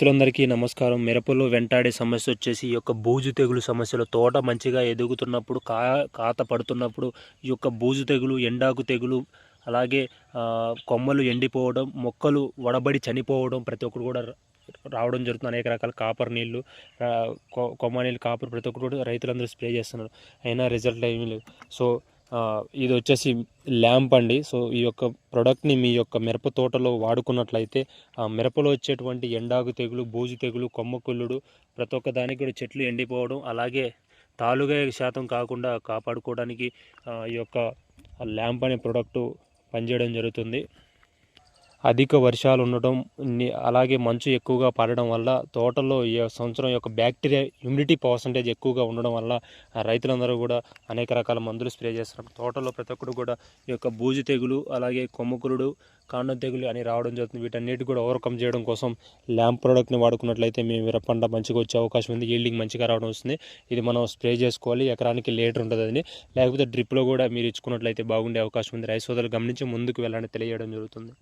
రైతులందరికీ నమస్కారం. మిరపలో వెంటాడే సమస్య వచ్చేసి ఈ యొక్క బూజు తెగులు సమస్యలు తోట మంచిగా ఎదుగుతున్నప్పుడు కా కాత పడుతున్నప్పుడు ఈ యొక్క బూజు తెగులు ఎండాకు తెగులు అలాగే కొమ్మలు ఎండిపోవడం మొక్కలు వడబడి చనిపోవడం ప్రతి ఒక్కరు కూడా రావడం జరుగుతుంది. అనేక రకాల కాపర్ నీళ్ళు కొ- కొమ్మ నీళ్ళు కాపర్ ప్రతి ఒక్కరు కూడా రైతులందరూ స్ప్రే చేస్తున్నారు. అయినా రిజల్ట్ ఏమీ లేదు. సో ఇది వచ్చేసి ల్యాంప్ అండి. సో ఈ యొక్క ప్రొడక్ట్ని మీ యొక్క మిరప తోటలో వాడుకున్నట్లయితే ఆ మిరపలో వచ్చేటువంటి ఎండాకు తెగులు బూజు తెగులు కొమ్మకుళ్ళుడు ప్రతి ఒక్క దానికి కూడా చెట్లు ఎండిపోవడం అలాగే తాలుగా శాతం కాకుండా కాపాడుకోవడానికి ఈ యొక్క ల్యాంప్ అనే ప్రోడక్ట్ పనిచేయడం జరుగుతుంది. అధిక వర్షాలు ఉండటం అలాగే మంచు ఎక్కువగా పడడం వల్ల తోటలో ఈ సంవత్సరం యొక్క బ్యాక్టీరియా హ్యూమిడిటీ పర్సంటేజ్ ఎక్కువగా ఉండడం వల్ల రైతులందరూ కూడా అనేక రకాల మందులు స్ప్రే చేస్తున్నారు. తోటలో ప్రతి ఒక్కరు కూడా ఈ యొక్క బూజు తెగులు అలాగే కొమ్మకురుడు కాండం తెగులు అని రావడం జరుగుతుంది. వీటన్నిటి కూడా ఓవర్కమ్ చేయడం కోసం ల్యాంప్ ప్రోడక్ట్ని వాడుకున్నట్లయితే మేము మిరప పంట మంచిగా వచ్చే అవకాశం ఉంది. ఈల్డింగ్ మంచిగా రావడం వస్తుంది. ఇది మనం స్ప్రే చేసుకోవాలి. ఎకరానికి లీటర్ ఉంటుంది అది. లేకపోతే డ్రిప్లో కూడా మీరు ఇచ్చుకున్నట్లయితే బాగుండే అవకాశం ఉంది. రైస్ సోదరులు గమనించి ముందుకు వెళ్ళాలని తెలియజేయడం జరుగుతుంది.